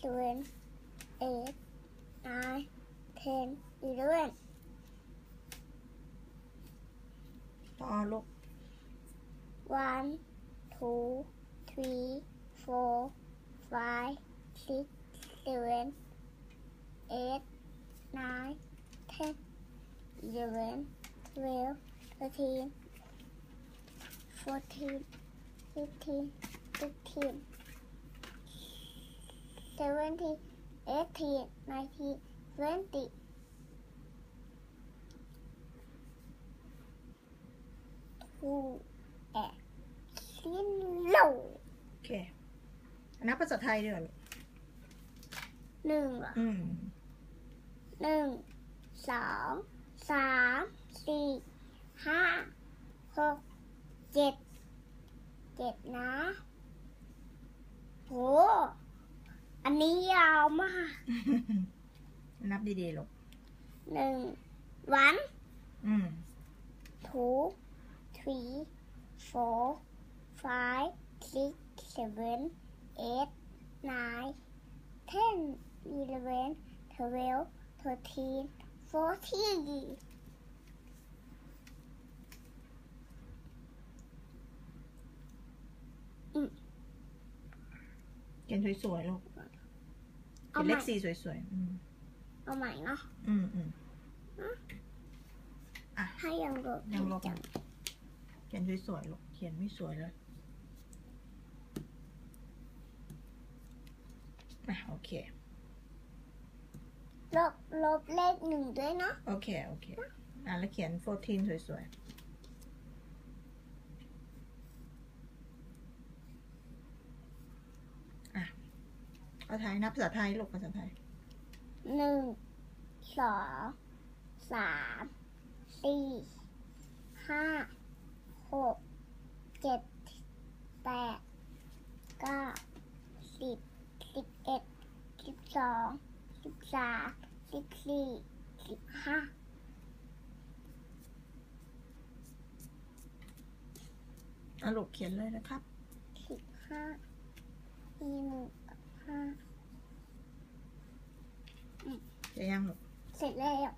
seven, eight, nine, ten, eleven. ต่อลูก One, two, three, four, five, six, seven, eight, nine, ten, eleven, twelve, thirteen, fourteen, fifteen, sixteen. Seventeen eighteen nineteen twenty two and zero โอเคนับภาษาไทยด้วยเหรอลูกหนึ่งเหรออืมหนึ่งสองสามสี่ห้าหกเจ็ดเจ็ดนะโหอันนี้ยาว มาก นับดีๆลูกหนึ่งวันอืม two three four five six seven eight nine ten eleven twelve thirteen fourteen เขียนสวยๆลูก เอาเขียนใหเลม่ขสี่สวยๆอืมเอาใหม่เนาะอืมอืมให้ยังลบยังลบจังเขียนสวยๆลูกเขียนไม่สวยเลยอะโอเค ลบ ลบเลขหนึ่งด้วยเนาะ โอเค โอเค อะแล้วเขียน 14 สวยๆ อะ ภาษาไทยนับภาษาไทยลูกภาษาไทยหนึ่งสองสามสี่ห้าหกเจ็ดแปดเก้าสิบสิบเอ็ดสิบสองสิบสามสิบสี่สิบห้าอะลูกเขียนเลยนะครับสิบห้ามีหนึ่ง กับห้าจะยังลูกเสร็จแล้ว